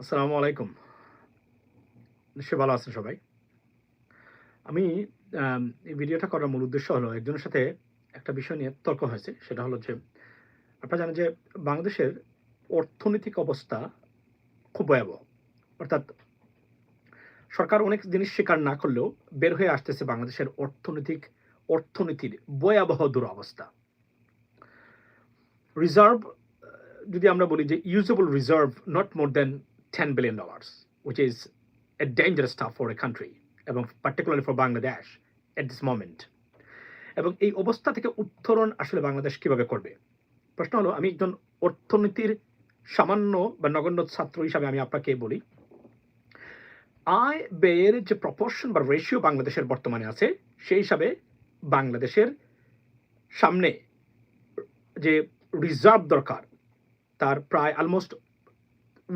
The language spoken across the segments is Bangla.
আসসালামু আলাইকুম। নিশ্চয়ই ভালো আছেন সবাই। আমি এই ভিডিওটা করার মূল উদ্দেশ্য হলো একজনের সাথে একটা বিষয় নিয়ে তর্ক হয়েছে, সেটা হলো যে, আপনারা জানেন যে বাংলাদেশের অর্থনৈতিক অবস্থা খুব ভয়াবহ। অর্থাৎ সরকার অনেক জিনিস স্বীকার না করলেও বের হয়ে আসতেছে বাংলাদেশের অর্থনৈতিক, অর্থনীতির ভয়াবহ দুরবস্থা। রিজার্ভ, যদি আমরা বলি যে usable reserve not more than ten billion dollars which is a dangerous stuff for a country এবং particularly for Bangladesh at this moment এবং এই অবস্থা থেকে উত্তরণ আসলে বাংলাদেশ কীভাবে করবে? প্রশ্ন হলো, আমি একজন অর্থনীতির সামান্য বা নগণ্য ছাত্র হিসাবে আমি আপনাকে বলি, আয় ব্যয়ের যে প্রপোর্শন বা রেশিও বাংলাদেশের বর্তমানে আছে, সেই হিসাবে বাংলাদেশের সামনে যে রিজার্ভ দরকার, তার প্রায় almost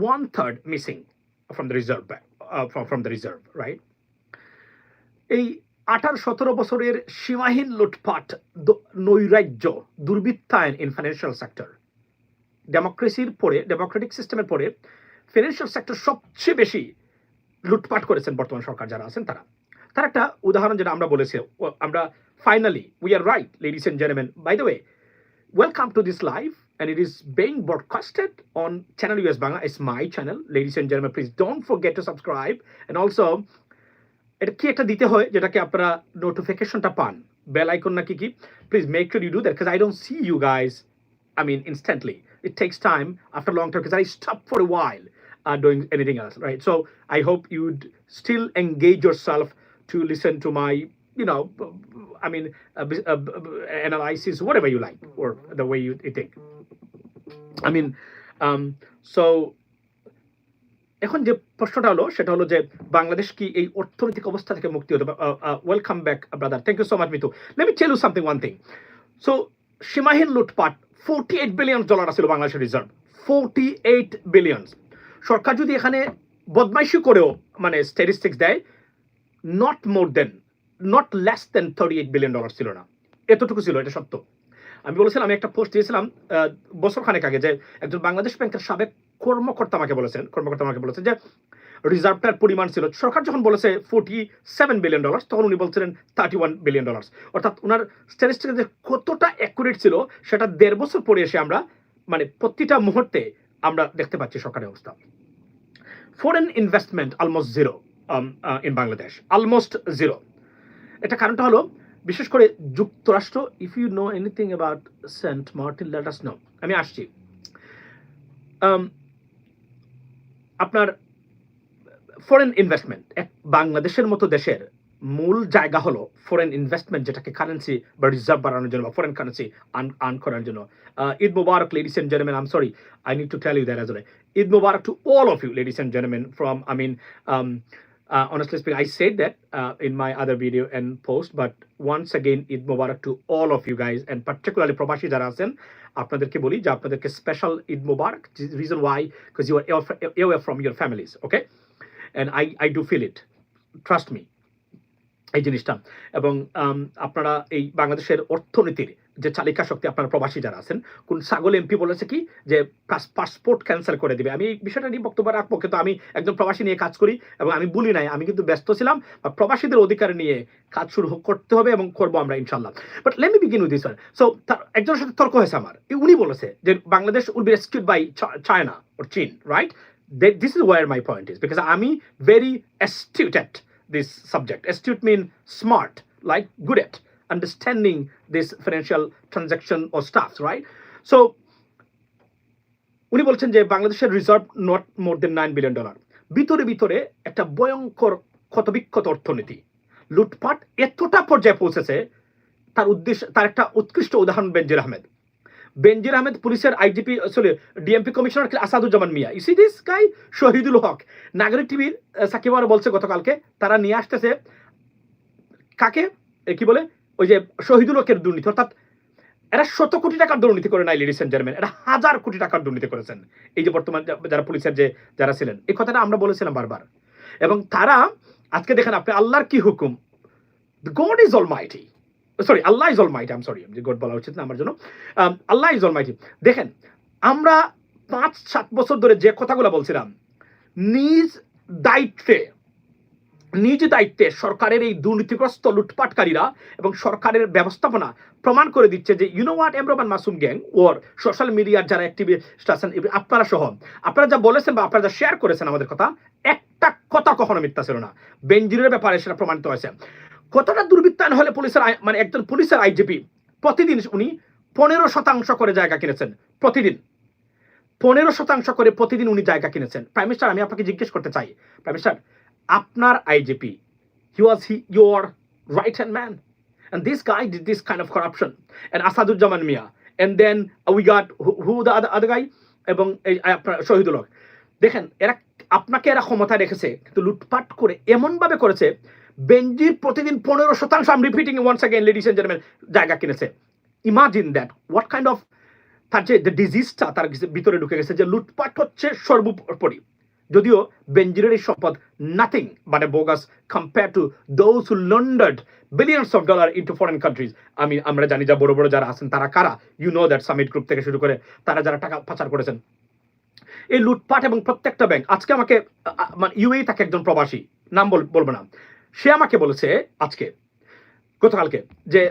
one third missing from the reserve from the reserve right এই আঠারো সতেরো বছরের সীমাহীন লুটপাট নৈরাজ্য দুর্বৃত্তায়ন ইন ফাইন্যান্সিয়াল সেক্টর ডেমোক্রেসির পরে ডেমোক্রেটিক সিস্টেমের পরে ফিনান্সিয়াল সেক্টর সবচেয়ে বেশি লুটপাট করেছেন বর্তমান সরকার যারা আছেন তারা। তার একটা উদাহরণ যেটা আমরা বলেছি আমরা finally we are right ladies and gentleman by the way Welcome to this live, and it is being broadcasted on Channel US Bangla. It's my channel, ladies and gentlemen. Please don't forget to subscribe, and also এটা কি একটা দিতে হয় যেটাকে আপনারা নোটিফিকেশনটা পান বেল আইকন নাকি কি please make sure you do that I don't see you guys I mean, instantly. It takes time after a long time because I stopped for a while uh, doing anything else, right? So I hope you'd still engage yourself to listen to my, you know, b- b- I mean, uh, b- uh, b- b- analysis, whatever you like, or the way you, you think. Mean, um, so এখন যে প্রশ্নটা হলো সেটা হলো যে বাংলাদেশ কি এই অর্থনৈতিক অবস্থা থেকে মুক্তি হতে welcome back brother thank you so much Mitu. Let me tell you something one thing so সীমাহীন লুটপাট ফোরটি এইট বিলিয়ন ডলার আছিল বাংলাদেশের রিজার্ভ ফোরটি এইট বিলিয়ন সরকার যদি এখানে বদমাইশি করেও মানে স্ট্যাটিস্টিক্স দেয় not more than not less than thirty eight billion dollar ছিল না। এতটুকু ছিল এটা সত্য। আমি বলেছিলাম আমি একটা পোস্ট দিয়েছিলাম আহ, বছরখানেক আগে যে একজন বাংলাদেশ ব্যাংকের সাবেক কর্মকর্তা আমাকে বলেছেন কর্মকর্তা আমাকে বলেছেন যে রিজার্ভটার পরিমাণ ছিল সরকার যখন বলেছে ফোর্টি সেভেন বিলিয়ন ডলার তখন উনি বলছিলেন থার্টি ওয়ান বিলিয়ন ডলার অর্থাৎ ওনার স্ট্যাটিস্টিক যে কতটা অ্যাকুরেট ছিল সেটা দেড় বছর পরে এসে আমরা মানে প্রতিটা মুহূর্তে আমরা দেখতে পাচ্ছি সরকারের অবস্থা। Foreign investment almost zero in Bangladesh almost zero এটা কারণটা হলো বিশেষ করে যুক্তরাষ্ট্র if you know anything about Saint Martin let us know আমি আসছি। Um, আপনার ফরেন ইনভেস্টমেন্ট এক বাংলাদেশের মতো দেশের মূল জায়গা হলো ফরেন ইনভেস্টমেন্ট যেটাকে কারেন্সি বা রিজার্ভ বাড়ানোর জন্য বা ফরেন কারেন্সি আন আর্ন করার জন্য। Eid Mubarak ladies and gentleman I'm sorry I need to tell you that as well Eid Mubarak to all of you ladies and gentleman from I mean uh, honestly speaking, I said that uh, in my other video and post, but once again, Eid Mubarak to all of you guys, and particularly প্রবাসী যারা আছেন আপনাদেরকে বলি যে আপনাদেরকে special Eid Mubarak reason why because you are away from your families okay and I I do feel it trust me এই জিনিসটা এবং um, আপনারা এই বাংলাদেশের অর্থনীতির যে চালিকা শক্তি আপনার প্রবাসী যারা আছেন কোন ছাগল এমপি বলেছে কি যে পাসপোর্ট ক্যান্সেল করে দিবে। আমি এই বিষয়টা নিয়ে বক্তব্য রাখব কিন্তু আমি একজন প্রবাসী নিয়ে কাজ করি এবং আমি বলি নাই আমি কিন্তু ব্যস্ত ছিলাম প্রবাসীদের অধিকার নিয়ে কাজ শুরু করতে হবে এবং করব আমরা ইনশাল্লাহ but let me begin with this so তার একজনের সাথে তর্ক হয়েছে আমার। উনি বলেছে যে Bangladesh will be rescued by China or চীন right this is war my point is because আমি very astute at this subject. Astute mean smart, like good at understanding this financial transaction or stuff, right? So উনি বলছেন যে বাংলাদেশের reserve not more than nine billion dollar ভিতরে ভিতরে একটা ভয়ঙ্কর ক্ষতবিক্ষত অর্থনীতি। লুটপাট এতটা পর্যায়ে পৌঁছেছে তার উদ্দেশ্য তার একটা উৎকৃষ্ট উদাহরণ বেনজির আহমেদ। বেনজির আহমেদ পুলিশের IGP sorry DMP commissioner Asaduzzaman Mia. You see this guy Shahidul Haque. নাগরিক টিভির সাকিব বলছে গতকালকে তারা নিয়ে আসতেছে। কাকে? কি বলে? ওই যে শহীদুল হকের দুর্নীতি, অর্থাৎ এরা শত কোটি টাকার দুর্নীতি করে নাই লেডিস এন্ড জেন্টলম্যান এরা হাজার কোটি টাকার দুর্নীতি করেছেন। এই যে বর্তমান যারা পুলিশের যে যারা ছিলেন, এই কথাটা আমরা বলেছিলাম বারবার। এবং তারা আজকে দেখেন আপনি, আল্লাহর কি হুকুম? God is almighty sorry Allah is almighty um sorry যে গড বলা উচিত না আমার জন্য। আল্লাহ ইজ অল মাইটি দেখেন, আমরা পাঁচ সাত বছর ধরে যে কথাগুলো বলছিলাম, নিজ দায়িত্বে নিজ দায়িত্বে সরকারের এই দুর্নীতিগ্রস্ত লুটপাটকারীরা এবং সরকারের ব্যবস্থাপনা প্রমাণ করে দিচ্ছে যে you know what Masum gang or social মিডিয়ার যারা অ্যাক্টিভিস্ট আছেন আপনারা সহ, আপনারা যা বলেছেন বা আপনারা যা শেয়ার করেছেন আমাদের কথা, একটা কথা কখনো মিথ্যা ছিল না। বেঞ্জিরের ব্যাপারে সেটা প্রমাণিত হয়েছে। কতটা দুর্বৃত্তায়ন হলে পুলিশের মানে একজন পুলিশের আইজিপি প্রতিদিন উনি পনেরো শতাংশ করে জায়গা কিনেছেন, প্রতিদিন। পনেরো শতাংশ করে প্রতিদিন উনি জায়গা কিনেছেন। প্রাইম মিনিস্টার আমি আপনাকে জিজ্ঞেস করতে চাই। প্রাইম মিনিস্টার আপনার IGP he was he your right hand man and this guy did this kind of corruption. And Asaduzzaman Mia and then got who, who the other, other এবং এই আপনার শহীদুল হক দেখেন এরা আপনাকে এরা ক্ষমতা রেখেছে কিন্তু লুটপাট করে এমনভাবে করেছে বেঞ্জির প্রতিদিন পনেরো শতাংশ I'm repeating once again ladies and gentleman জায়গা কিনেছে। Imagine that what kind of তার যে ডিজিজটা তার ভিতরে ঢুকে গেছে যে লুটপাট হচ্ছে সর্বোপরি। যদিও বেঞ্জিরের সম্পদ নাথিং মানে bogus compare to those who laundered billions of dollar into foreign countries আমি, আমরা জানি যা বড় বড় যারা আছেন, তারা কারা? You know that Summit group থেকে শুরু করে তারা যারা টাকা পাচার করেছেন। এই লুটপাট এবং প্রত্যেকটা ব্যাংক আজকে আমাকে মানে ইউএই থাকে একজন প্রবাসী, নাম বল- বলব না। সে আমাকে বলেছে আজকে, গতকালকে, যে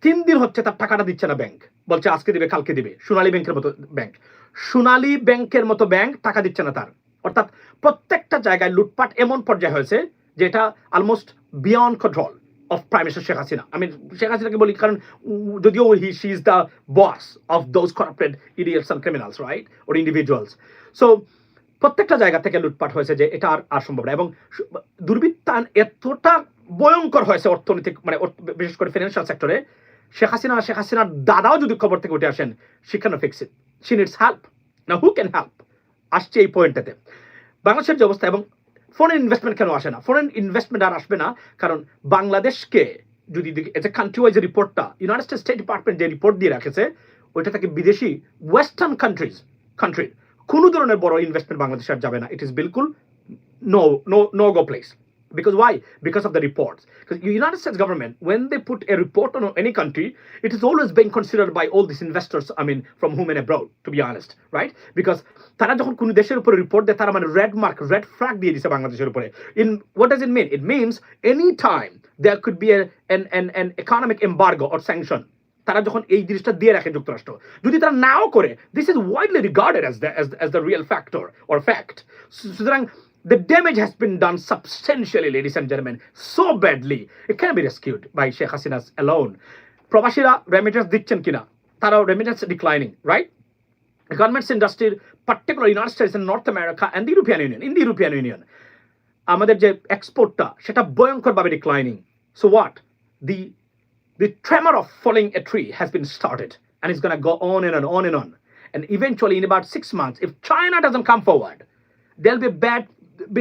তিন দিন হচ্ছে তার টাকাটা দিচ্ছে না ব্যাংক বলছে আজকে দিবে, কালকে দিবে। সোনালী ব্যাংকের মতো ব্যাংক সোনালী ব্যাংকের মতো ব্যাংক টাকা দিচ্ছে না তার। অর্থাৎ প্রত্যেকটা জায়গায় লুটপাট এমন পর্যায়ে হয়েছে যেটা almost beyond control of prime minister Sheikh Hasina আমি শেখ হাসিনাকে বলি কারণ যদিও he she is the boss of those corrupted idiots and criminals right or individuals so প্রত্যেকটা জায়গা থেকে লুটপাট হয়েছে যে এটা আর আর সম্ভব না। এবং দুর্বৃত্তান এতটা ভয়ঙ্কর হয়েছে অর্থনৈতিক মানে বিশেষ করে ফিনান্সিয়াল সেক্টরে শেখ হাসিনা শেখ হাসিনার দাদাও যদি খবর থেকে উঠে আসেন she can fix it she needs help না হু ক্যান হেল্প আসছে এই পয়েন্টটাতে বাংলাদেশের যে অবস্থা এবং ফরেন ইনভেস্টমেন্ট কেন আসে না? ফরেন ইনভেস্টমেন্ট আর আসবে না কারণ বাংলাদেশকে যদি এজ এ কান্ট্রি ওয়াইজ রিপোর্টটা ইউনাইটেড স্টেট ডিপার্টমেন্ট যে রিপোর্ট দিয়ে রাখেছে, ওইটা থেকে বিদেশি ওয়েস্টার্ন কান্ট্রিজ কান্ট্রির কোনো ধরনের বড় ইনভেস্টমেন্ট বাংলাদেশে আর যাবে না। ইট ইজ বিলকুল no no no go place because why because of the reports because united states government when they put a report on any country it is always being considered by all these investors i mean from home and abroad to be honest right because তারা যখন কোনো দেশের উপরে রিপোর্ট দেয় তারা মানে রেড মার্ক রেড ফ্ল্যাগ দিয়ে দিছে বাংলাদেশের উপরে in what does it mean it means any time there could be an an an economic embargo or sanction তারা যখন এই জিনিসটা দিয়ে রাখে যুক্তরাষ্ট্র যদি তারা নাও করে this is widely regarded as the as the real factor or fact সুতরাং the damage has been done substantially, ladies and gentlemen, so badly. It can't be rescued by Sheikh Hasina's alone. প্রবাসীরা রেমিটেন্স দিচ্ছেন কিনা তারাও রেমিটেন্স ডিক্লাইনিং রাইট গার্মেন্টস ইন্ডাস্ট্রির particular United States and North America and European Union in European Union আমাদের যে এক্সপোর্টটা সেটা ভয়ঙ্করভাবে declining so what the the tremor of falling a tree has been started and it's going to go on and on, on and on. And eventually, in about six months, if China doesn't come forward, there'll be bad bad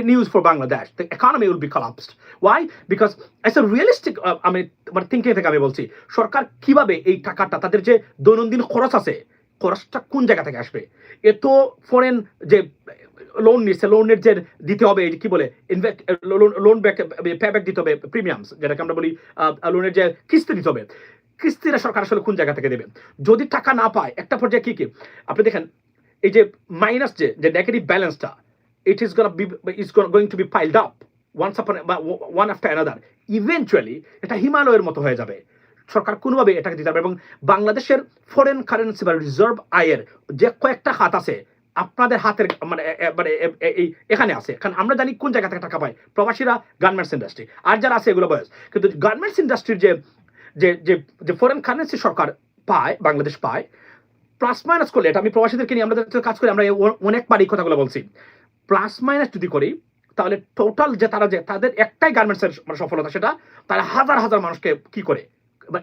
news for Bangladesh. The economy will be collapsed. Why? Because it's a realistic, uh, আমি আমার থিঙ্কিং থেকে আমি বলছি সরকার কীভাবে এই টাকাটা তাদের যে দৈনন্দিন খরচ আছে খরচটা কোন জায়গা থেকে আসবে এত ফরেন যে লোন নিচ্ছে লোনের যে দিতে হবে কি বলে লোন ব্যাক পে ব্যাক দিতে হবে প্রিমিয়ামস যেটাকে আমরা বলি লোনের যে কিস্তি দিতে হবে কিস্তিটা সরকার আসলে কোন জায়গা থেকে দেবে যদি টাকা না পায় একটা পর্যায়ে কি কি আপনি দেখেন এই যে মাইনাস যে নেগেটিভ ব্যালেন্সটা it is gonna be is going to be piled up once upon one after another eventually এটা হিমালয়ের মতো হয়ে যাবে। সরকার কোনোভাবে এটাকে দিতে পারবে এবং বাংলাদেশের ফরেন কারেন্সি বা রিজার্ভ আয়ের যে কয়েকটা হাত আছে, আপনাদের হাতের মানে মানে এই, এখানে আছে। কারণ আমরা জানি কোন জায়গা থেকে টাকা পায়। প্রবাসীরা গার্মেন্টস ইন্ডাস্ট্রি আর যারা আছে এগুলো বয়স। কিন্তু গার্মেন্টস ইন্ডাস্ট্রির যে যে যে ফরেন কারেন্সি সরকার পায়, বাংলাদেশ পায় প্লাস মাইনাস করলে, এটা আমি প্রবাসীদেরকে নিয়ে আমরা কাজ করি, আমরা অনেকবার এই কথাগুলো বলছি। প্লাস মাইনাস যদি করি, তাহলে টোটাল যে তারা যে, তাদের একটাই গার্মেন্টসের মানে সফলতা সেটা তারা হাজার হাজার মানুষকে কি করে?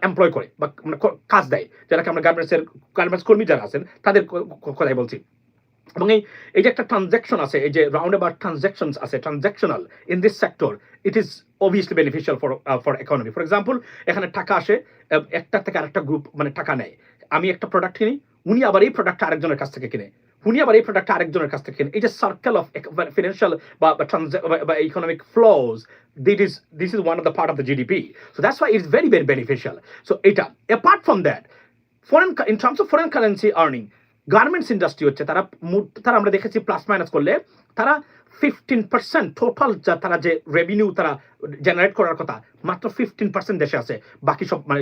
এমপ্লয় করে, বা মানে কাজ দেয়। যারাকে আমরা গার্মেন্টসের গার্মেন্টস কর্মী যারা আছেন, তাদের কথাই বলছি। এবং এই এই যে একটা ট্রানজ্যাকশন আছে, এই যে রাউন্ড অ্যাবাউট ট্রানজ্যাকশনস আছে transactional in this sector it is obviously beneficial for for economy for example এখানে টাকা আসে একটা থেকে আরেকটা গ্রুপ মানে টাকা নেয়। আমি একটা প্রোডাক্ট কিনি, উনি আবার এই প্রোডাক্টটা আরেকজনের কাছ থেকে কিনে। উনি আবার এই প্রোডাক্টটা আরেকজনের কাছ থেকে এই যে সার্কেল অফ ফিনান্সিয়াল বা economic flows that is this is one of the part of the GDP so that's why it's very very beneficial so এটা apart from that foreign in terms of foreign currency earning garments industry হচ্ছে, তারা তারা আমরা দেখেছি প্লাস মাইনাস করলে, তারা ফিফটিন পার্সেন্ট টোটাল যা তারা যে রেভিনিউ তারা জেনারেট করার কথা, মাত্র ফিফটিন পার্সেন্ট দেশে আছে, বাকি সব মানে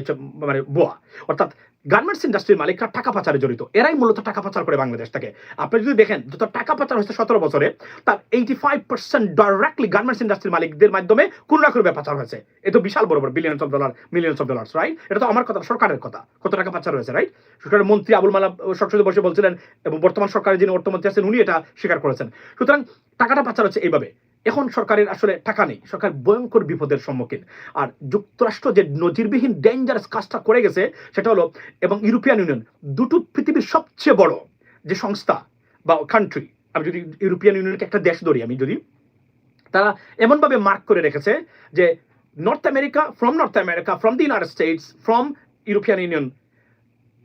মানে বোয়া অর্থাৎ গার্মেন্টস ইন্ডাস্ট্রির মালিকরা টাকা পাচারে জড়িত। এরাই মূলত টাকা পাচার করে বাংলাদেশ থেকে। আপনি যদি দেখেন, যত টাকা পাচার হয়েছে সতেরো বছরে, তার eighty five percent directly garments ইন্ডাস্ট্রির মালিকদের মাধ্যমে কোন না করে পাচার হয়েছে। এ তো বিশাল বড় বড় billions of dollar millions of dollars right এটা তো আমার কথা, সরকারের কথা। কত টাকা পাচার হয়েছে রাইট সরকারের মন্ত্রী আবুল মালা সংসদে বসে বলছিলেন, এবং বর্তমান সরকারের যিনি অর্থমন্ত্রী আছেন, উনি এটা স্বীকার করেছেন। সুতরাং টাকাটা পাচার হচ্ছে এইভাবে। এখন সরকারের আসলে টাকা নেই। সরকার ভয়ঙ্কর বিপদের সম্মুখীন। আর যুক্তরাষ্ট্র যে নজিরবিহীন ডেঞ্জারাস কাজটা করে গেছে সেটা হলো এবং ইউরোপিয়ান ইউনিয়ন দুটো পৃথিবীর সবচেয়ে বড় যে সংস্থা বা কান্ট্রি আমি যদি ইউরোপিয়ান ইউনিয়নকে একটা দেশ ধরি আমি যদি তারা এমনভাবে মার্ক করে রেখেছে যে North America from North America from the United States from European Union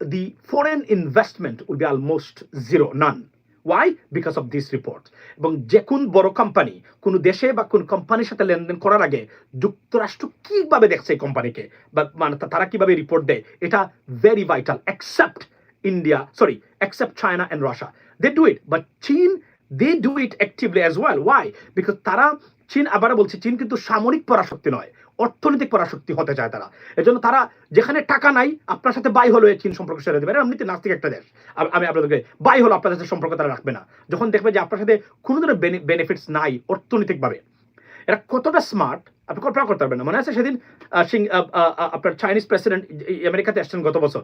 the foreign investment will be almost zero, none. Why because of this report এবং যে কোন বড় কোম্পানি কোনো দেশে বা কোন কোম্পানির সাথে লেনদেন করার আগে যুক্তরাষ্ট্র কীভাবে দেখছে এই কোম্পানিকে বা মানে তারা কীভাবে রিপোর্ট দেয়? এটা very vital except India sorry except China and Russia they do it but চীন they do it actively as well why because তারা চীন আবারও বলছি, চীন কিন্তু সামরিক পরাশক্তি নয়, অর্থনৈতিক পরাশক্তি হতে চায় তারা। এজন্য তারা যেখানে টাকা নাই, আপনার সাথে বাই হলো চীন সম্পর্ক সেরে দেবে। এমনিতে নাস্তিক একটা দেশ। আমি আপনাদেরকে বাই হলো আপনাদের সাথে সম্পর্ক তারা রাখবে না। যখন দেখবে যে আপনার সাথে কোনো ধরনের বেনিফিটস নাই অর্থনৈতিকভাবে। এরা কতটা স্মার্ট আপনি কল্পনা করতে পারবেন না। মনে আছে সেদিন আপনার চাইনিজ প্রেসিডেন্ট আমেরিকাতে আসছেন গত বছর।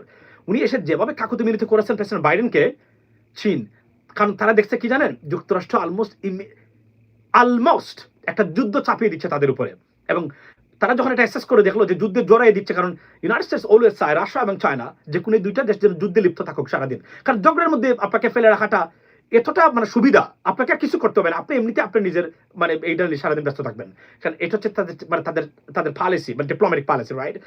উনি এসে যেভাবে কাকুতি মিনতি করেছেন প্রেসিডেন্ট বাইডেনকে চীন, কারণ তারা দেখছে কি জানেন? যুক্তরাষ্ট্র অলমোস্ট অলমোস্ট একটা যুদ্ধ চাপিয়ে দিচ্ছে তাদের উপরে। এবং তারা যখন এটা অ্যাসেস করে দেখল যে যুদ্ধে জড়াই দিচ্ছে, কারণ ইউনাইটেড স্টেটস অলওয়েজ চায় রাশিয়া এবং চায়না যে কোনো দুইটা দেশ যেন যুদ্ধে লিপ্ত থাকুক সারাদিন। কারণ ঝগড়ার মধ্যে আপনাকে ফেলে রাখাটা এতটা মানে সুবিধা, আপনাকে আর কিছু করতে হবে না। আপনি এমনিতে আপনি নিজের মানে এইটা নিয়ে সারাদিন ব্যস্ত থাকবেন। কারণ এটা হচ্ছে তাদের মানে তাদের তাদের পলিসি মানে ডিপ্লোম্যাটিক পলিসি রাইট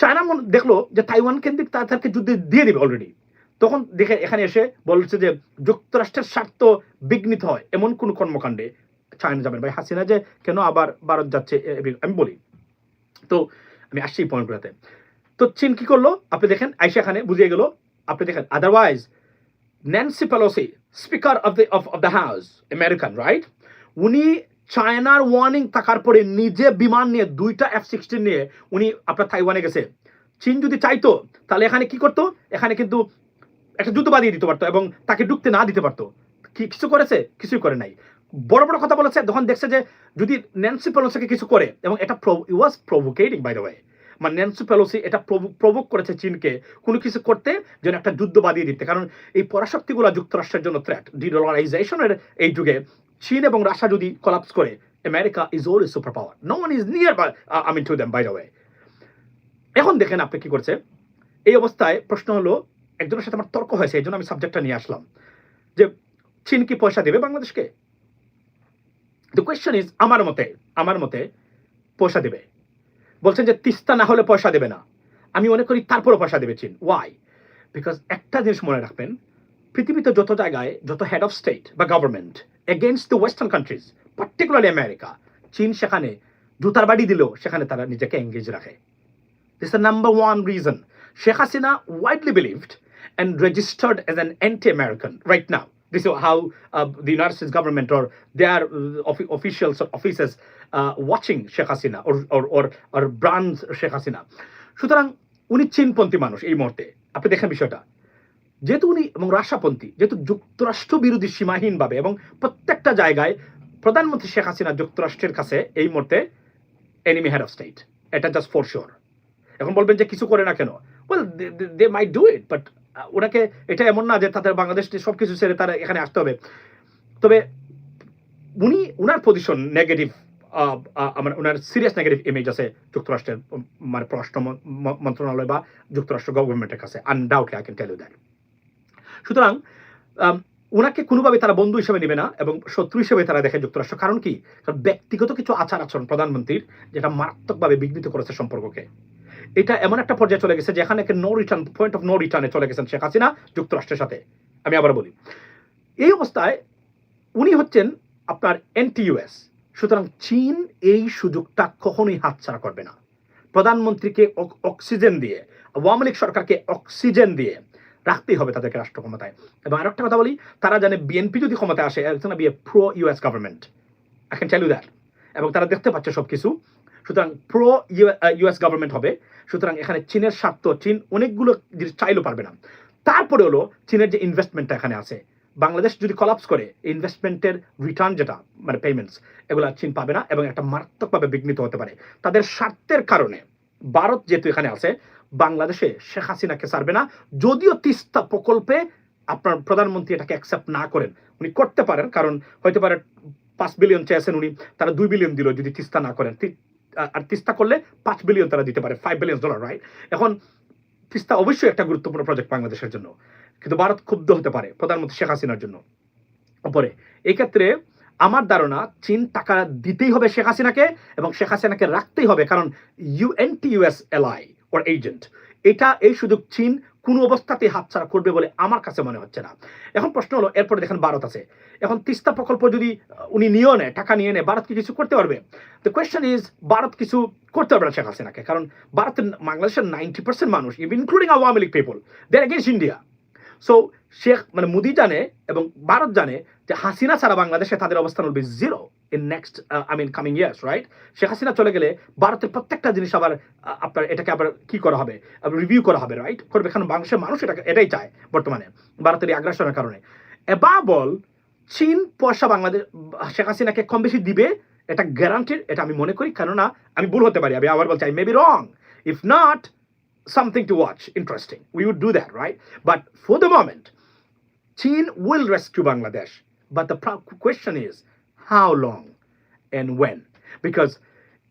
চায়না মন- দেখল যে তাইওয়ান কেন্দ্রিক তাদেরকে যুদ্ধে দিয়ে দিবে অলরেডি তখন দেখে এখানে এসে বলছে যে যুক্তরাষ্ট্রের স্বার্থ বিঘ্নিত হয় এমন কোন কর্মকাণ্ডে। চায়না যাবেন। ভাই হাসিনা যে কেন আবার ভারত যাচ্ছে আমি বলি। তো আমি আসছি এই পয়েন্টগুলোতে তো চীন কি করল? আপনি দেখেন আইসা খানে বুঝিয়ে গেল, আপনি দেখেন otherwise Nancy Pelosi speaker of the of the house American right উনি চায়নার ওয়ার্নিং থাকার পরে নিজে বিমান নিয়ে, দুইটা এফ সিক্সটিন নিয়ে উনি আপনার তাইওয়ানে গেছে। চীন যদি চাইতো, তাহলে এখানে কি করতো? এখানে কিন্তু একটা যুদ্ধ বাদিয়ে দিতে পারতো এবং তাকে ঢুকতে না দিতে পারতো। কি, কিছু করেছে? কিছুই করে নাই। বড় বড় কথা বলেছে যখন দেখছে যে যদি ন্যান্সি পেলোসিকে কিছু করে, এবং এটা was provoking by the way মানে ন্যান্সি পেলোসি এটা প্রভোক করেছে চীনকে কোনো কিছু করতে, যেন একটা যুদ্ধ বাদিয়ে দিতে। কারণ এই পরাশক্তিগুলো যুক্তরাষ্ট্রের জন্য থ্রেট ডিডলারাইজেশনের এই যুগে চীন এবং রাশিয়া যদি কলাপস করে America is or super power no one is nearby I mean to them by the way এখন দেখেন আপনি কি করছে, এই অবস্থায় প্রশ্ন হলো, একজনের সাথে আমার তর্ক হয়েছে, এই জন্য আমি সাবজেক্টটা নিয়ে আসলাম, যে চীন কি পয়সা দেবে বাংলাদেশকে? দ্য কোয়েশ্চেন ইজ আমার মতে আমার মতে পয়সা দেবে। বলছেন যে, তিস্তা না হলে পয়সা দেবে না। আমি মনে করি তারপরে পয়সা দেবে চীন। ওয়াই বিকজ একটা জিনিস মনে রাখবেন, পৃথিবীতে যত জায়গায়, যত হেড অফ স্টেট বা government against the western countries particularly America চীন সেখানে জুতার বাড়ি দিলেও সেখানে তারা নিজেকে এঙ্গেজ রাখে। This is the number one reason. Sheikh Hasina widely believed and registered as an anti-American right now. This is how uh, the United States government or their uh, offi- officials or officers uh, watching Sheikh Hasina or, or, or, or brands Sheikh Hasina. সুতরাং উনি চীনপন্থী মানুষ এই মুহূর্তে। আপনি দেখেন বিষয়টা। যেহেতু উনি এবং রাশাপন্থী যেহেতু যুক্তরাষ্ট্র বিরোধী সীমাহীনভাবে এবং প্রত্যেকটা জায়গায় প্রধানমন্ত্রী শেখ হাসিনা যুক্তরাষ্ট্রের কাছে এই মুহূর্তে এনিমি হেড অফ স্টেট এটা জাস্ট ফর শিওর এখন বলবেন যে কিছু করে না কেন? Well they may do it but ওনাকে এটা এমন না যে তাদের বাংলাদেশ সব কিছু ছেড়ে তারা এখানে আসতে হবে। তবে উনি, উনার পজিশন নেগেটিভ মানে ওনার সিরিয়াস নেগেটিভ ইমেজ আছে যুক্তরাষ্ট্রের মানে পররাষ্ট্র মন্ত্রণালয় বা যুক্তরাষ্ট্র গভর্নমেন্টের কাছে undoubtedly I can tell you that সুতরাং ওনাকে কোনোভাবে তারা বন্ধু হিসেবে নেবে না এবং শত্রু হিসেবে তারা দেখে যুক্তরাষ্ট্র। কারণ কি? ব্যক্তিগত কিছু আচার আচরণ প্রধানমন্ত্রীর, যেটা মারাত্মকভাবে বিঘ্নিত করেছে সম্পর্ককে। এটা এমন একটা পর্যায়ে চলে গেছে যেখানে no return point of no রিটার্নে চলে গেছেন শেখ হাসিনা যুক্তরাষ্ট্রের সাথে। আমি আবার বলি, এই অবস্থায় উনি হচ্ছেন আপনার এনটিইউএস সুতরাং চীন এই সুযোগটা কখনোই হাতছাড়া করবে না। প্রধানমন্ত্রীকে অক্সিজেন দিয়ে, আওয়ামী লীগ সরকারকে অক্সিজেন দিয়ে রাখতেই হবে তাদেরকে রাষ্ট্র ক্ষমতায়। এবং আরেকটা কথা বলি, তারা জানে বিএনপি যদি ক্ষমতায় আসে, a pro US government I can tell এবং তারা দেখতে পাচ্ছে সব কিছু সুতরাং প্রো ইউএস গভর্নমেন্ট হবে। সুতরাং এখানে চীনের স্বার্থ, চীন অনেকগুলো জিনিস চাইলেও পারবে না। তারপরে হলো চীনের যে ইনভেস্টমেন্টটা এখানে আছে। বাংলাদেশ যদি কলাপস করে ইনভেস্টমেন্টের রিটার্ন যেটা মানে পেমেন্টস এগুলো চীন পাবে না এবং একটা মারাত্মকভাবে বিঘ্নিত হতে পারে। তাদের স্বার্থের কারণে ভারত যেহেতু এখানে আছে, বাংলাদেশে শেখ হাসিনাকে ছাড়বে না। যদিও তিস্তা প্রকল্পে আপনার প্রধানমন্ত্রী এটাকে অ্যাকসেপ্ট না করেন, উনি করতে পারেন। কারণ হয়তো পারে পাঁচ বিলিয়ন চেয়েছেন উনি, তারা দুই বিলিয়ন দিল যদি তিস্তা না করেন। আর তিস্তা করলে পাঁচ বিলিয়ন তারা দিতে পারে ফাইভ বিলিয়ন ডলার রাইট এখন তিস্তা অবশ্যই একটা গুরুত্বপূর্ণ প্রজেক্ট বাংলাদেশের জন্য, কিন্তু ভারত ক্ষুব্ধ হতে পারে প্রধানমন্ত্রী শেখ হাসিনার জন্য। পরে এই ক্ষেত্রে আমার ধারণা চীন টাকা দিতেই হবে শেখ হাসিনাকে এবং শেখ হাসিনাকে রাখতেই হবে, কারণ ইউএনটি ইউএস এলআই ওর এজেন্ট এটা এই সুযোগ চীন কোনো অবস্থাতেই হাতছাড়া করবে বলে আমার কাছে মনে হচ্ছে না। এখন প্রশ্ন হলো, এরপরে দেখেন ভারত আছে। এখন তিস্তা প্রকল্প যদি উনি নিয়েও নেয়, টাকা নিয়ে নেয়, ভারত কিছু করতে পারবে? দ্য কোয়েশ্চেন ইজ ভারত কিছু করতে পারবে না শেখ হাসিনাকে, কারণ ভারতের বাংলাদেশের নাইনটি পার্সেন্ট মানুষ including Awami League people they're against India so Sheikh মানে মোদি জানে এবং ভারত জানে যে হাসিনা ছাড়া বাংলাদেশে তাদের অবস্থান হবে zero in next I mean coming years right Sheikh Hasina চলে গেলে ভারতের প্রত্যেকটা জিনিস আবার আপনার এটাকে আবার কি করা হবে? রিভিউ করা হবে রাইট করবে, কারণ বাংলাদেশের মানুষ এটাকে, এটাই চায় বর্তমানে, ভারতের এই আগ্রাসনের কারণে। এবাবল চীন পয়সা বাংলাদেশ, শেখ হাসিনাকে কম বেশি দিবে, এটা গ্যারান্টিড এটা আমি মনে করি, কেননা আমি ভুল হতে পারি, আমি আবার বলছি I may be wrong if not something to watch interesting we would do that, right? But for the moment, চীন will rescue Bangladesh but the question is how long and when. Because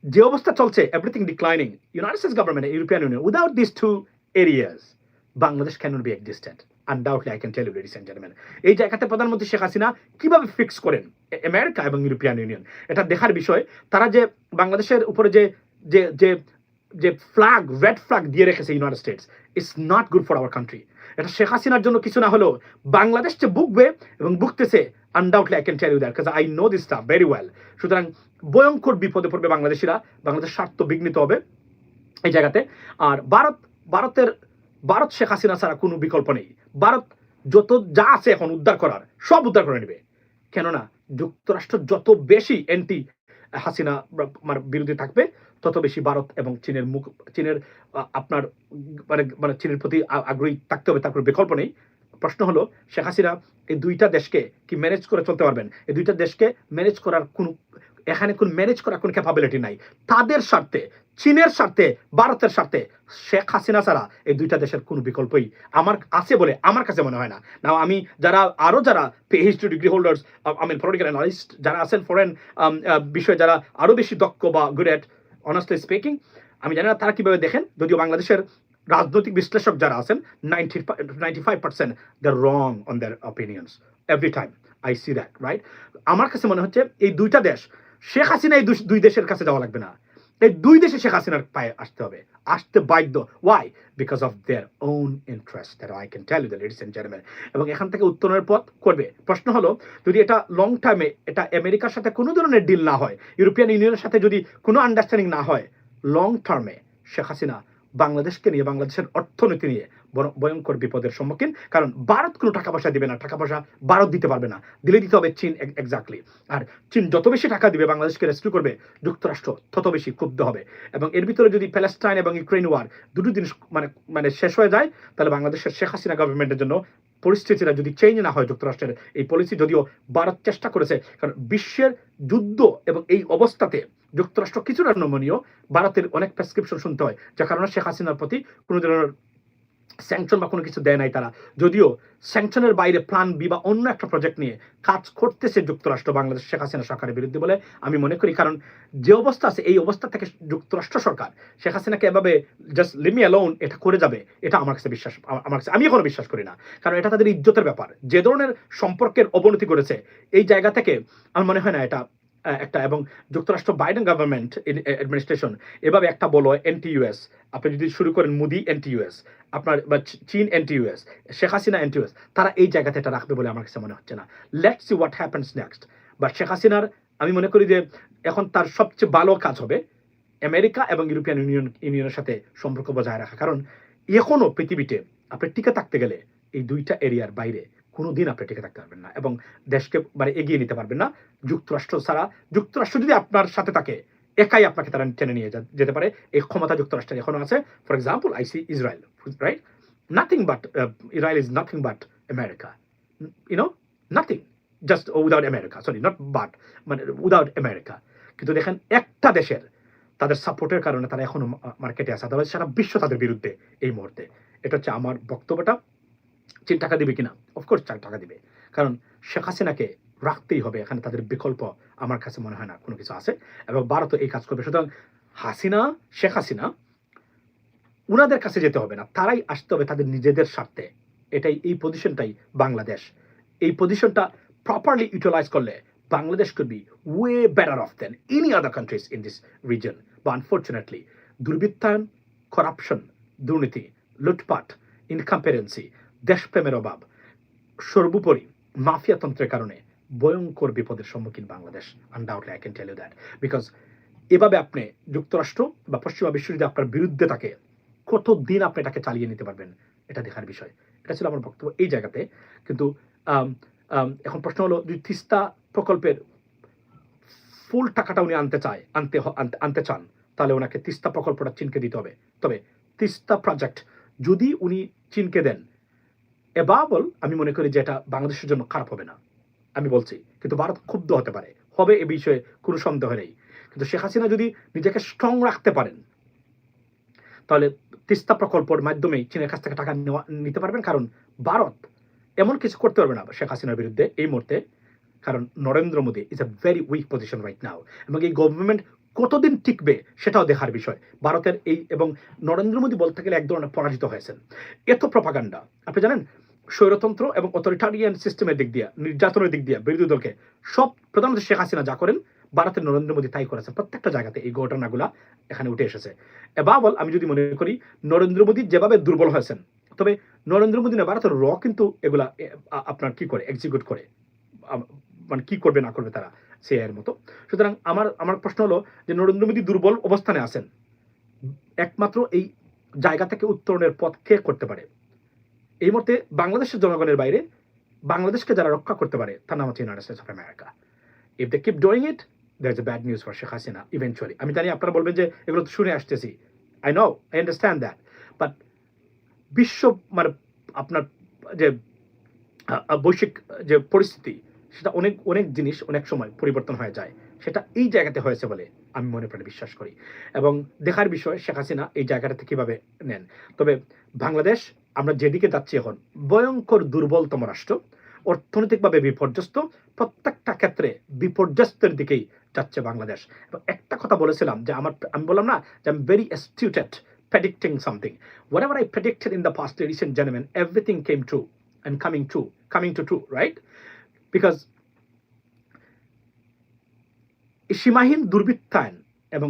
যে অবস্থা চলছে everything declining United States government European Union without this two areas Bangladesh can be existent undoubtedly I can tell you ladies gentleman এই জায়গাতে প্রধানমন্ত্রী শেখ হাসিনা কীভাবে ফিক্স করেন? আমেরিকা এবং ইউরোপিয়ান ইউনিয়ন এটা দেখার বিষয়, তারা যে বাংলাদেশের উপরে যে যে যে যে ফ্ল্যাগ রেড ফ্ল্যাগ দিয়ে রেখেছে United States it's not good for our country এটা শেখ হাসিনার জন্য কিছু না হলেও বাংলাদেশ যে বুকবে এবং বুকতেছে undoubtedly I can tell you that কাজ I know this stuff very well সুতরাং ভয়ঙ্কর বিপদে পড়বে বাংলাদেশিরা, বাংলাদেশ স্বার্থ বিঘ্নিত হবে এই জায়গাতে। আর ভারত, ভারতের, ভারত শেখ হাসিনা ছাড়া কোনো বিকল্প নেই। ভারত যত যা আছে এখন উদ্ধার করার, সব উদ্ধার করে নেবে। কেননা যুক্তরাষ্ট্র যত বেশি অ্যান্টি হাসিনা মানে বিরোধী থাকবে, তত বেশি ভারত এবং চীনের মুখ, চীনের আপনার মানে মানে চীনের প্রতি আগ্রহী থাকতে হবে, তার কোনো বিকল্প নেই। প্রশ্ন হলো, শেখ হাসিনা এই দুইটা দেশকে কি ম্যানেজ করে চলতে পারবেন? এই দুইটা দেশকে ম্যানেজ করার কোনো, এখানে কোন ম্যানেজ করার কোনো ক্যাপাবিলিটি নাই। তাদের স্বার্থে, চীনের স্বার্থে, ভারতের স্বার্থে, শেখ হাসিনা ছাড়া এই দুইটা দেশের কোনো বিকল্পই আমার আছে বলে আমার কাছে মনে হয় না। না আমি যারা আরও যারা পিএইচডি ডিগ্রি হোল্ডার্স আমি পলিটিক্যাল অ্যানালিস্ট যারা আছেন ফরেন বিষয়ে যারা আরও বেশি দক্ষ বা গুড এট অনেস্টলি স্পিকিং আমি জানি না তারা কীভাবে দেখেন, যদিও বাংলাদেশের রাজনৈতিক বিশ্লেষক যারা আছেন ninety ninety five percent the wrong on their opinions every time I see that right আমার কাছে মনে হচ্ছে এই দুইটা দেশ, শেখ হাসিনা এই দুই- দেশের কাছে যাওয়া লাগবে না। এই দুই দেশে শেখ হাসিনার পায়ে আসতে হবে, আসতে বাধ্য। Why because of their own interest I can tell you the end এবং এখান থেকে উত্তরণের পথ করবে। প্রশ্ন হলো, যদি এটা লং টার্মে এটা আমেরিকার সাথে কোনো ধরনের ডিল না হয়, ইউরোপিয়ান ইউনিয়নের সাথে যদি কোনো আন্ডারস্ট্যান্ডিং না হয় লং টার্মে শেখ হাসিনা বাংলাদেশকে নিয়ে, বাংলাদেশের অর্থনীতি নিয়ে ভয়ঙ্কর বিপদের সম্মুখীন। কারণ ভারত কোনো টাকা পয়সা দিবে না, টাকা পয়সা ভারত দিতে পারবে না। দিলে দিতে হবে চীন এক্স্যাক্টলি আর চীন যত বেশি টাকা দিবে, বাংলাদেশকে রেস্কিউ করবে, যুক্তরাষ্ট্র তত বেশি ক্ষুব্ধ হবে। এবং এর ভিতরে যদি প্যালেস্টাইন এবং ইউক্রেন ওয়ার দুটো জিনিস মানে মানে শেষ হয়ে যায়, তাহলে বাংলাদেশের শেখ হাসিনা গভর্নমেন্টের জন্য পরিস্থিতিটা যদি চেঞ্জ না হয় যুক্তরাষ্ট্রের, এই পলিসি যদিও ভারত চেষ্টা করেছে, কারণ বিশ্বের যুদ্ধ এবং এই অবস্থাতে যুক্তরাষ্ট্র কিছুটা নমনীয়, ভারতের অনেক প্রেসক্রিপশন শুনতে হয়, যার কারণে শেখ হাসিনার প্রতি কোনো ধরনের স্যাংশন বা কোনো কিছু দেয় নাই তারা। যদিও স্যাংশনের বাইরে প্ল্যান বি বা অন্য একটা প্রজেক্ট নিয়ে কাজ করতেছে যুক্তরাষ্ট্র, বাংলাদেশ শেখ হাসিনা সরকারের বিরুদ্ধে বলে আমি মনে করি। কারণ যে অবস্থা আছে, এই অবস্থা থেকে যুক্তরাষ্ট্র সরকার শেখ হাসিনাকে এভাবে জাস্ট লিমি অ্যালোন এটা করে যাবে, এটা আমার কাছে বিশ্বাস, আমার কাছে, আমি এখনও বিশ্বাস করি না। কারণ এটা তাদের ইজ্জতের ব্যাপার। যে ধরনের সম্পর্কের অবনতি করেছে এই জায়গা থেকে আমার মনে হয় না এটা একটা এবং যুক্তরাষ্ট্র বাইডেন গভর্নমেন্ট অ্যাডমিনিস্ট্রেশন এভাবে একটা বলো এনটি ইউএস আপনি যদি শুরু করেন মোদি এনটি ইউএস আপনার বা চীন anti US Sheikh Hasina anti US তারা এই জায়গাতে এটা রাখবে বলে আমার কাছে মনে হচ্ছে না। Let's see what happens next but Sheikh হাসিনার, আমি মনে করি যে এখন তার সবচেয়ে ভালো কাজ হবে আমেরিকা এবং ইউরোপিয়ান ইউনিয়ন ইউনিয়নের সাথে সম্পর্ক বজায় রাখা। কারণ এখনও পৃথিবীতে আপনি টিকে থাকতে গেলে এই দুইটা এরিয়ার বাইরে কোনো দিন আপনি টিকে থাকতে পারবেন না এবং দেশকে মানে এগিয়ে নিতে পারবেন না। যুক্তরাষ্ট্র ছাড়া, যুক্তরাষ্ট্র যদি আপনার সাথে থাকে, একাই আপনাকে তারা টেনে নিয়ে যেতে পারে। এই ক্ষমতা যুক্তরাষ্ট্রের এখনও আছে। For example I see Israel right nothing but Israel is nothing but America you know nothing just without America sorry not but মানে উইদাউট আমেরিকা কিন্তু দেখেন, একটা দেশের তাদের সাপোর্টের কারণে তারা এখনও মার্কেটে আছে। আদারওয়াইজ সারা বিশ্ব তাদের বিরুদ্ধে এই মুহূর্তে। এটা হচ্ছে আমার বক্তব্যটা। চীন টাকা দিবে কিনা? অফকোর্স টাকা দিবে। কারণ শেখ হাসিনাকে রাখতেই হবে এখানে তাদের বিকল্প আমার কাছে মনে হয় না কোনো কিছু আছে। এবং ভারতও এই কাজ করবে। সুতরাং হাসিনা শেখ হাসিনা উনাদের কাছে যেতে হবে না। তারাই আসতে হবে তাদের নিজেদের স্বার্থে। এটাই এই পজিশনটাই বাংলাদেশ। এই পজিশনটা প্রপারলি ইউটিলাইজ করলে Bangladesh could be way better off than any other countries in this region. But unfortunately, দুর্বৃত্তায়ন করাপশন দুর্নীতি লুটপাট ইনকম্পারেন্সি দেশপ্রেমের অভাব। সর্বোপরি মাফিয়াতন্ত্রের কারণে ভয়ঙ্কর বিপদের সম্মুখীন Bangladesh. Undoubtedly I can tell you that because এভাবে আপনি যুক্তরাষ্ট্র বা পশ্চিমা বিশ্ব যদি আপনার বিরুদ্ধে থাকে, কতদিন আপনি এটাকে চালিয়ে নিতে পারবেন? এটা দেখার বিষয়। এটা ছিল আমার বক্তব্য এই জায়গাতে। কিন্তু এখন প্রশ্ন হলো, যদি তিস্তা প্রকল্পের ফুল টাকাটা উনি আনতে চায় আনতে- আনতে চান, তাহলে ওনাকে তিস্তা প্রকল্পটা চীনকে দিতে হবে। তবে তিস্তা প্রজেক্ট যদি উনি চীনকে দেন এবাবল আমি মনে করি যে এটা বাংলাদেশের জন্য খারাপ হবে না। আমি বলছি, কিন্তু ভারত ক্ষুব্ধ হতে পারে। হবে এ বিষয়ে কোনো সন্দেহ নেই। কিন্তু শেখ হাসিনা যদি নিজেকে স্ট্রং রাখতে পারেন, তাহলে তিস্তা প্রকল্পের মাধ্যমে চীনের কাছ থেকে টাকা নেওয়া, নিতে পারবেন। কারণ ভারত এমন কিছু করতে পারবে না শেখ হাসিনার বিরুদ্ধে এই মুহূর্তে। কারণ Narendra Modi is a very weak position right now এবং এই গভর্নমেন্ট কতদিন টিকবে সেটাও দেখার বিষয়। ভারতের এই এবং নরেন্দ্র মোদী বলতে গেলে এক ধরনের পরাজিত হয়েছেন। এত প্রপাগান্ডা আপনি জানেন স্বৈরতন্ত্র এবং অথরিটারিয়ান সিস্টেমের দিক দিয়ে, নির্যাতনের দিক দিয়ে বিরোধী দলকে সব প্রধানমন্ত্রী শেখ হাসিনা যা করেন, ভারতের নরেন্দ্র মোদী তাই করেছেন। প্রত্যেকটা জায়গাতে এই ঘটনাগুলা এখানে উঠে এসেছে। এবাবল আমি যদি মনে করি, নরেন্দ্র মোদী যেভাবে দুর্বল হয়েছেন, তবে নরেন্দ্র মোদী না ভারতের র কিন্তু এগুলা আপনার কি করে এক্সিকিউট করে? মানে কি করবে, না করবে তারা, সে এর মতো। সুতরাং আমার আমার প্রশ্ন হলো যে নরেন্দ্র মোদী দুর্বল অবস্থানে আছেন, একমাত্র এই জায়গা থেকে উত্তরণের পথ কে করতে পারে? এই মুহূর্তে বাংলাদেশের জনগণের বাইরে বাংলাদেশকে যারা রক্ষা করতে পারে, তার নাম হচ্ছে United States of America if they keep doing it is a bad news for Sheikh Hasina eventually আমি জানি আপনারা বলবেন যে এগুলো শুনে আসতেছি। I know I understand that but বিশ্ব মানে আপনার যে বৈশ্বিক যে পরিস্থিতি, সেটা অনেক অনেক জিনিস অনেক সময় পরিবর্তন হয়ে যায়। সেটা এই জায়গাতে হয়েছে বলে আমি মনে প্রাণে বিশ্বাস করি। এবং দেখার বিষয় শেখ হাসিনা এই জায়গাটাতে কীভাবে নেন? তবে বাংলাদেশ আমরা যেদিকে যাচ্ছি এখন ভয়ঙ্কর দুর্বলতম রাষ্ট্র অর্থনৈতিকভাবে বিপর্যস্ত প্রত্যেকটা ক্ষেত্রে বিপর্যস্তের দিকেই যাচ্ছে বাংলাদেশ এবং একটা কথা বলেছিলাম যে আমার আমি বললাম না যে আমি very astuted predicting something. Whatever I predicted in the past, ladies and gentlemen, everything came true and coming true, coming to true, right? Because সীমাহীন দুর্বৃত্তায়ন এবং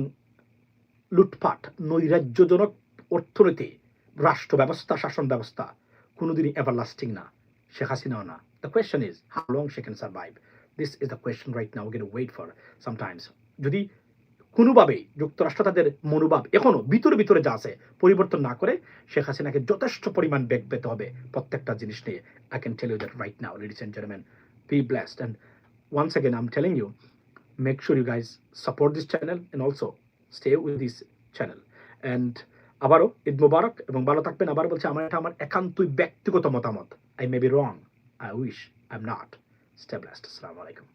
লুটপাট নৈরাজ্যজনক অর্থনীতি রাষ্ট্র ব্যবস্থা, শাসন ব্যবস্থা কোনোদিনই এভারলাস্টিং না। শেখ হাসিনাও না। The question is how long she can survive this is the question right now get wait for sometimes যদি কোনোভাবেই যুক্তরাষ্ট্র তাদের মনোভাব এখনও ভিতরে ভিতরে যা আছে পরিবর্তন না করে, শেখ হাসিনাকে যথেষ্ট পরিমাণ বেগ পেতে হবে প্রত্যেকটা জিনিস নিয়ে। I can tell you that right now ladies and gentleman be blessed and once again, i'm telling you, make sure you guys support this channel and also stay with this channel. And আবারও, ঈদ মুবারক, এবং ভালো থাকবেন। আবার বলছে, আমার এটা আমার একান্তই ব্যক্তিগত মতামত। I may be wrong I wish I am not stay blessed আসসালামু আলাইকুম